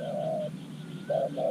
uh, uh,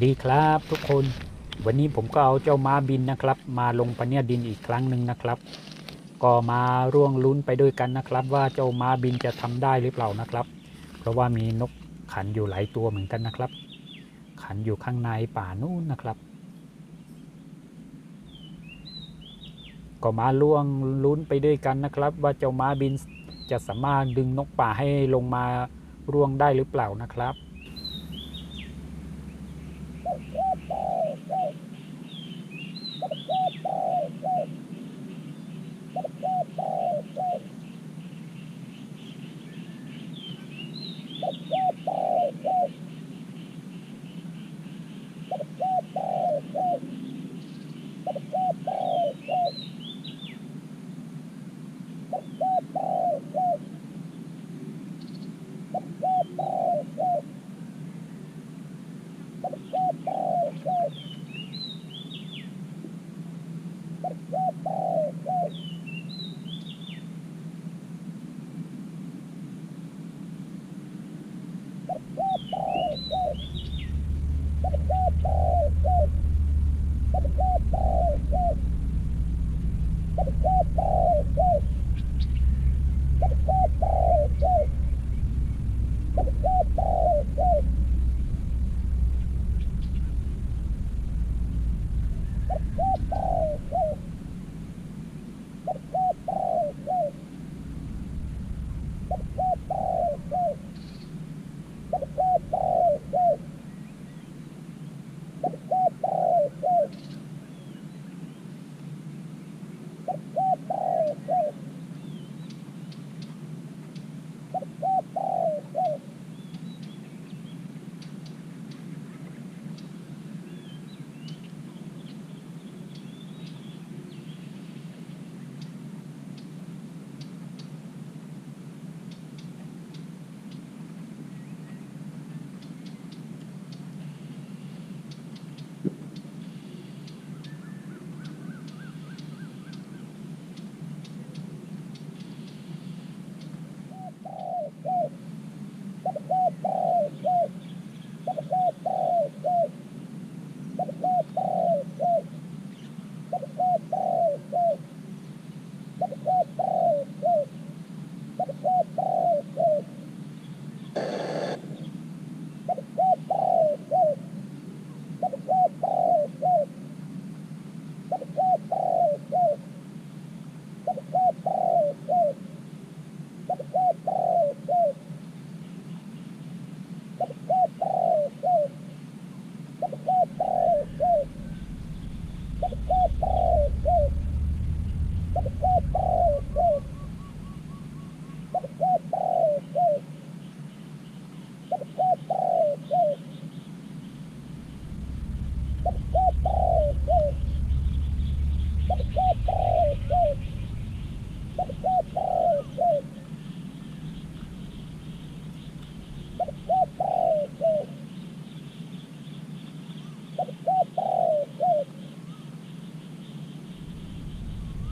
สดีครับทุกคน วันนี้ผมก็เอาเจ้าม้าบินนะครับ มาลงปะเนียดินอีกครั้งหนึ่งนะครับ ก็มาร่วงลุ้นไปด้วยกันนะครับ ว่าเจ้าม้าบินจะทำได้หรือเปล่านะครับ เพราะว่ามีนกขันอยู่หลายตัวเหมือนกันนะครับ ขันอยู่ข้างในป่านู่นนะครับ ก็มาล่วงลุ้นไปด้วยกันนะครับ ว่าเจ้าม้าบินจะสามารถดึงนกป่าให้ลงมาร่วงได้หรือเปล่านะครับ Thank you.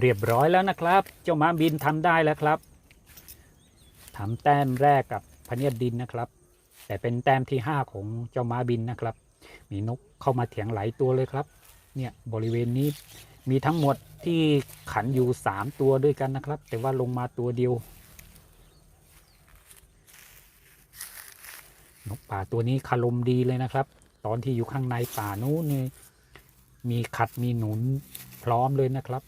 เรียบร้อยแล้วนะครับ เจ้าม้าบินทำได้แล้วครับทำแต้มแรกกับพเนียดดินนะครับ แต่เป็นแต้มที่ 5 ของเจ้าม้าบินนะครับ มีนกเข้ามาเถียงหลายตัวเลยครับ เนี่ยบริเวณนี้มีทั้งหมดที่ขันอยู่ 3 ตัวด้วยกันนะครับ แต่ว่าลงมาตัวเดียว นกป่าตัวนี้คารมดีเลยนะครับ ตอนที่อยู่ข้างในป่านู้นนี่มีขัดมีหนุนพร้อมเลยนะครับ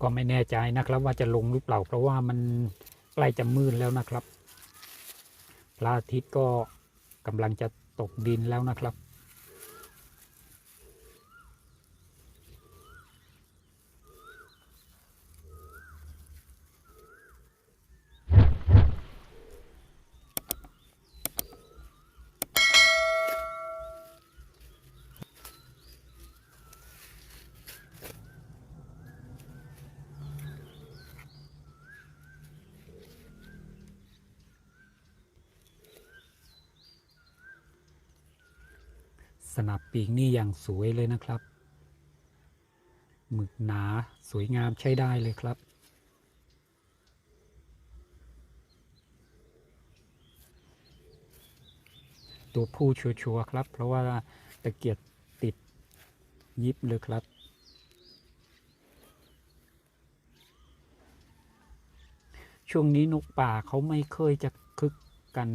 ก็ไม่แน่ใจนะครับ ว่าจะลงหรือเปล่า เพราะว่ามันใกล้จะมืดแล้วนะครับพระอาทิตย์ก็กำลังจะตกดินแล้วนะครับ สนับปีกนี่อย่างสวยเลยนะครับ หมึกหนาสวยงามใช้ได้เลยครับ ตัวผู้ชัวร์ครับ เพราะว่าตะเกียบติดยิบเลยครับช่วงนี้นกป่าเขาไม่เคยจะคึกกัน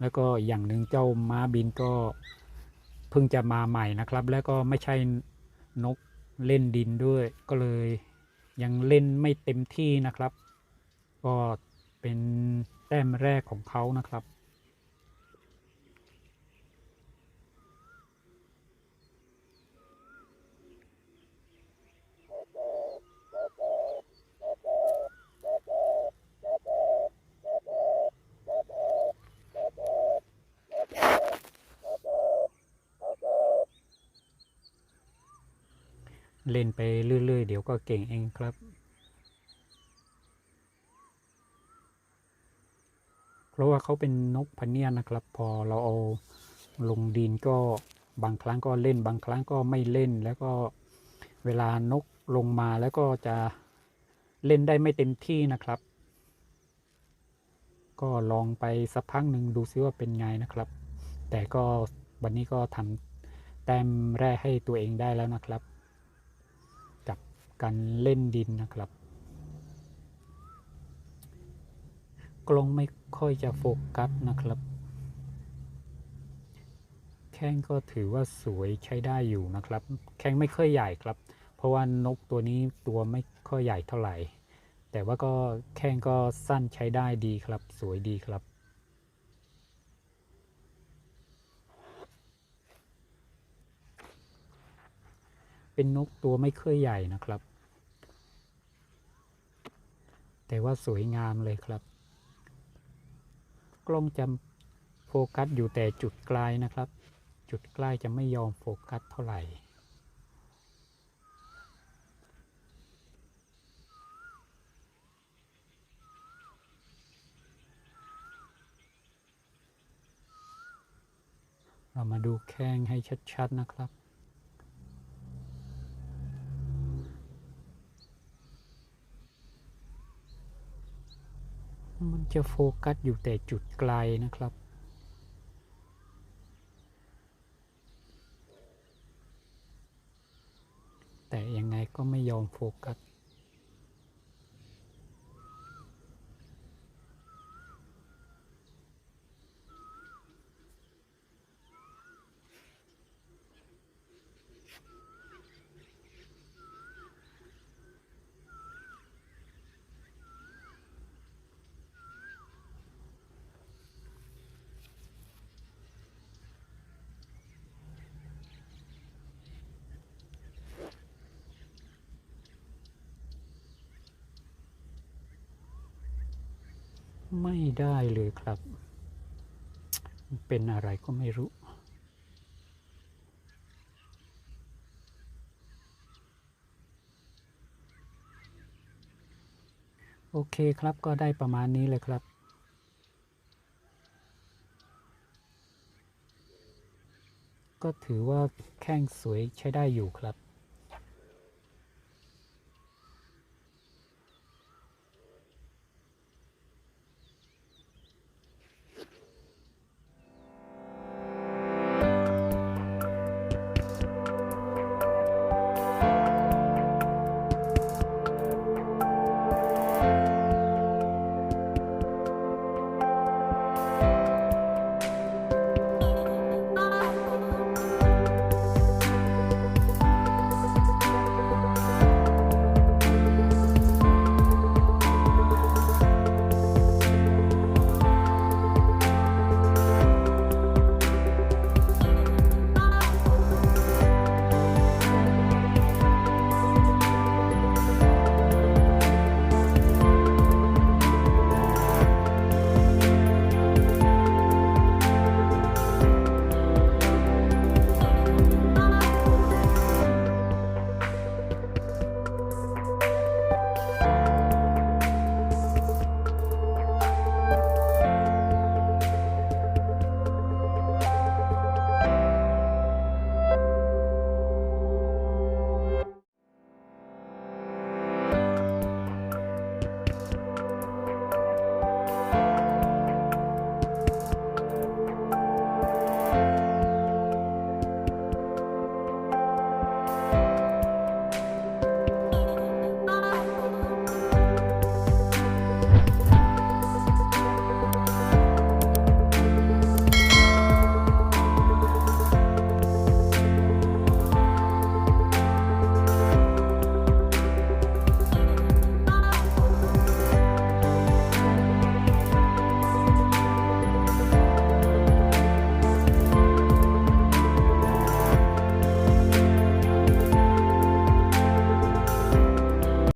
แล้วก็อย่างหนึ่งเจ้าม้าบินก็ เพิ่งจะมาใหม่นะครับ แล้วก็ไม่ใช่นกเล่นดินด้วย ก็เลยยังเล่นไม่เต็มที่นะครับ ก็เป็นแต้มแรกของเขานะครับ เล่นไปเรื่อย ๆ เดี๋ยว ก็เก่งเองครับ เพราะว่าเขาเป็นนกพเนียนนะครับ พอเราเอาลงดินก็บางครั้งก็เล่นบางครั้งก็ไม่เล่นแล้วก็เวลานกลงมาแล้วก็จะเล่นได้ไม่เต็มที่นะครับ ก็ลองไปสักพักหนึ่งดูซิว่าเป็นไงนะครับ แต่ก็วันนี้ก็ทำแต้มแรกให้ตัวเองได้แล้วนะครับ การเล่นดินนะครับ กล้องไม่ค่อยจะโฟกัสนะครับ แข้งก็ถือว่าสวยใช้ได้อยู่นะครับ แข้งไม่ค่อยใหญ่ครับ เพราะว่านกตัวนี้ตัวไม่ค่อยใหญ่เท่าไหร่ แต่ว่าก็แข้งก็สั้นใช้ได้ดีครับ สวยดีครับเป็นนกตัวไม่ค่อยใหญ่นะครับ แต่ว่าสวยงามเลยครับ กล้องจะโฟกัสอยู่แต่จุดไกลนะครับ จุดใกล้จะไม่ยอมโฟกัสเท่าไหร่เรามาดูแข้งให้ชัด ๆ นะครับ จะโฟกัสอยู่แต่จุดไกลนะครับ แต่ยังไงก็ไม่ยอมโฟกัส ไม่ได้เลยครับ เป็นอะไรก็ไม่รู้ โอเคครับก็ได้ประมาณนี้เลยครับก็ถือว่าแข้งสวยใช้ได้อยู่ครับ